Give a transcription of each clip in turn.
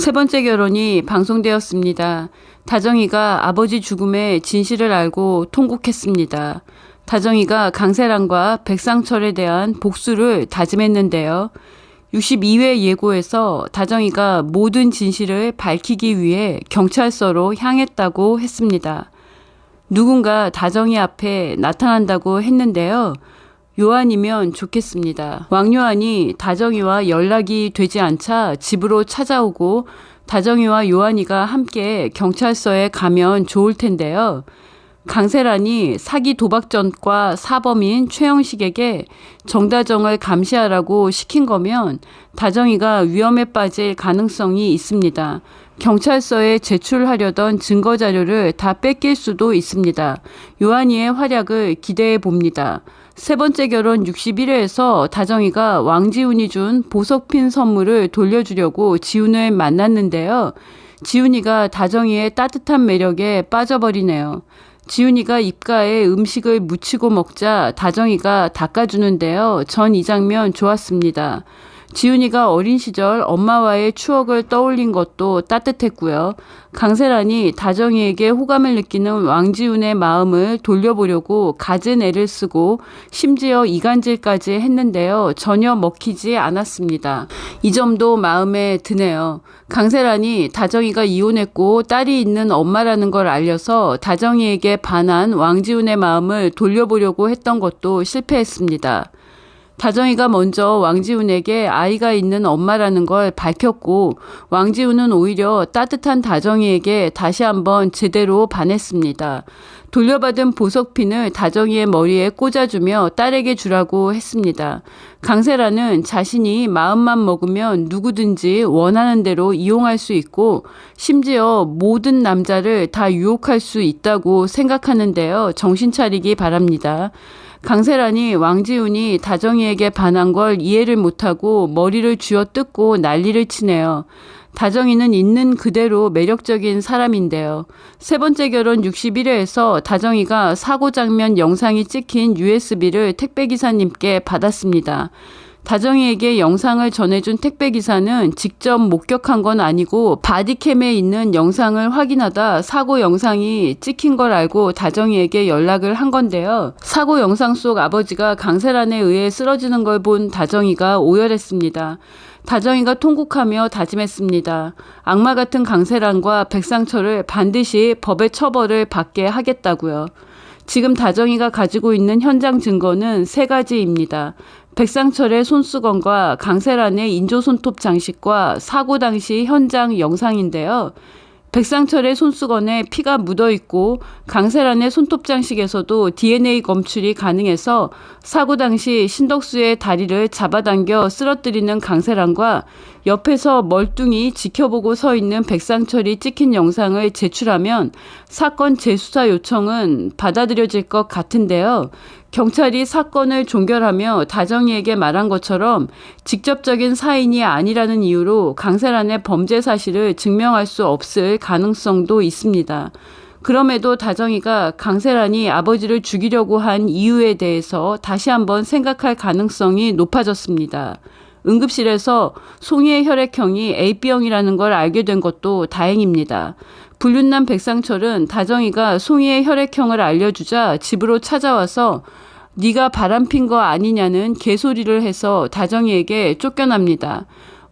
세 번째 결혼이 방송되었습니다. 다정이가 아버지 죽음의 진실을 알고 통곡했습니다. 다정이가 강세란과 백상철에 대한 복수를 다짐했는데요. 62회 예고에서 다정이가 모든 진실을 밝히기 위해 경찰서로 향했다고 했습니다. 누군가 다정이 앞에 나타난다고 했는데요. 요한이면 좋겠습니다. 왕요한이 다정이와 연락이 되지 않자 집으로 찾아오고 다정이와 요한이가 함께 경찰서에 가면 좋을 텐데요. 강세란이 사기 도박전과 사범인 최영식에게 정다정을 감시하라고 시킨 거면 다정이가 위험에 빠질 가능성이 있습니다. 경찰서에 제출하려던 증거 자료를 다 뺏길 수도 있습니다. 요한이의 활약을 기대해 봅니다. 세 번째 결혼 61회에서 다정이가 왕지훈이 준 보석핀 선물을 돌려주려고 지훈을 만났는데요. 지훈이가 다정이의 따뜻한 매력에 빠져버리네요. 지훈이가 입가에 음식을 묻히고 먹자 다정이가 닦아주는데요. 전 이 장면 좋았습니다. 지훈이가 어린 시절 엄마와의 추억을 떠올린 것도 따뜻했고요. 강세란이 다정이에게 호감을 느끼는 왕지훈의 마음을 돌려보려고 갖은 애를 쓰고 심지어 이간질까지 했는데요. 전혀 먹히지 않았습니다. 이 점도 마음에 드네요. 강세란이 다정이가 이혼했고 딸이 있는 엄마라는 걸 알려서 다정이에게 반한 왕지훈의 마음을 돌려보려고 했던 것도 실패했습니다. 다정이가 먼저 왕지훈에게 아이가 있는 엄마라는 걸 밝혔고 왕지훈은 오히려 따뜻한 다정이에게 다시 한번 제대로 반했습니다. 돌려받은 보석핀을 다정이의 머리에 꽂아주며 딸에게 주라고 했습니다. 강세라는 자신이 마음만 먹으면 누구든지 원하는 대로 이용할 수 있고 심지어 모든 남자를 다 유혹할 수 있다고 생각하는데요. 정신 차리기 바랍니다. 강세란이 왕지훈이 다정이에게 반한 걸 이해를 못하고 머리를 쥐어 뜯고 난리를 치네요. 다정이는 있는 그대로 매력적인 사람인데요. 세 번째 결혼 61회에서 다정이가 사고 장면 영상이 찍힌 USB를 택배기사님께 받았습니다. 다정이에게 영상을 전해준 택배 기사는 직접 목격한 건 아니고 바디캠에 있는 영상을 확인하다 사고 영상이 찍힌 걸 알고 다정이에게 연락을 한 건데요. 사고 영상 속 아버지가 강세란에 의해 쓰러지는 걸 본 다정이가 오열했습니다. 다정이가 통곡하며 다짐했습니다. 악마 같은 강세란과 백상철을 반드시 법의 처벌을 받게 하겠다고요. 지금 다정이가 가지고 있는 현장 증거는 세 가지입니다. 백상철의 손수건과 강세란의 인조 손톱 장식과 사고 당시 현장 영상인데요. 백상철의 손수건에 피가 묻어 있고 강세란의 손톱 장식에서도 DNA 검출이 가능해서 사고 당시 신덕수의 다리를 잡아당겨 쓰러뜨리는 강세란과 옆에서 멀뚱히 지켜보고 서 있는 백상철이 찍힌 영상을 제출하면 사건 재수사 요청은 받아들여질 것 같은데요. 경찰이 사건을 종결하며 다정이에게 말한 것처럼 직접적인 사인이 아니라는 이유로 강세란의 범죄 사실을 증명할 수 없을 가능성도 있습니다. 그럼에도 다정이가 강세란이 아버지를 죽이려고 한 이유에 대해서 다시 한번 생각할 가능성이 높아졌습니다. 응급실에서 송이의 혈액형이 AB형이라는 걸 알게 된 것도 다행입니다. 불륜남 백상철은 다정이가 송이의 혈액형을 알려주자 집으로 찾아와서 네가 바람핀 거 아니냐는 개소리를 해서 다정이에게 쫓겨납니다.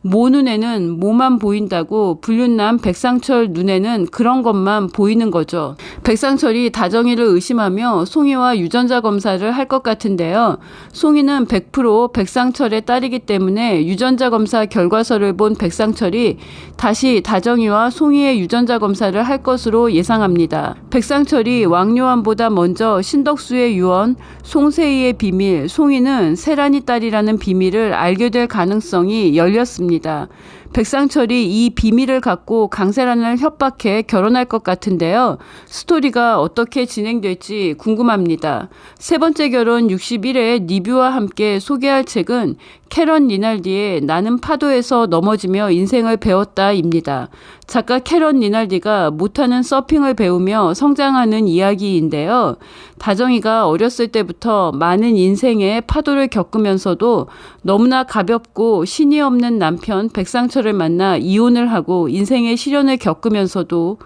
모 눈에는 뭐만 보인다고 불륜남 백상철 눈에는 그런 것만 보이는 거죠. 백상철이 다정이를 의심하며 송이와 유전자 검사를 할 것 같은데요. 송이는 100% 백상철의 딸이기 때문에 유전자 검사 결과서를 본 백상철이 다시 다정이와 송이의 유전자 검사를 할 것으로 예상합니다. 백상철이 왕요한보다 먼저 신덕수의 유언, 송세희의 비밀, 송이는 세란이 딸이라는 비밀을 알게 될 가능성이 열렸습니다. 있습니다. 백상철이 이 비밀을 갖고 강세란을 협박해 결혼할 것 같은데요. 스토리가 어떻게 진행될지 궁금합니다. 세 번째 결혼 61회 리뷰와 함께 소개할 책은 캐런 리날디의 나는 파도에서 넘어지며 인생을 배웠다입니다. 작가 캐런 리날디가 못하는 서핑을 배우며 성장하는 이야기인데요. 다정이가 어렸을 때부터 많은 인생의 파도를 겪으면서도 너무나 가볍고 신이 없는 남편 백상철을 만나 이혼을 하고 인생의 시련을 겪으면서도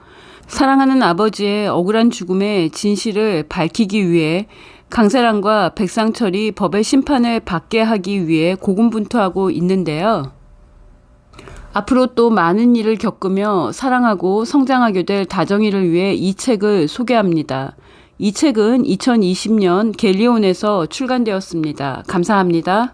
사랑하는 아버지의 억울한 죽음의 진실을 밝히기 위해 강세랑과 백상철이 법의 심판을 받게 하기 위해 고군분투하고 있는데요. 앞으로 또 많은 일을 겪으며 사랑하고 성장하게 될 다정이를 위해 이 책을 소개합니다. 이 책은 2020년 갤리온에서 출간되었습니다. 감사합니다.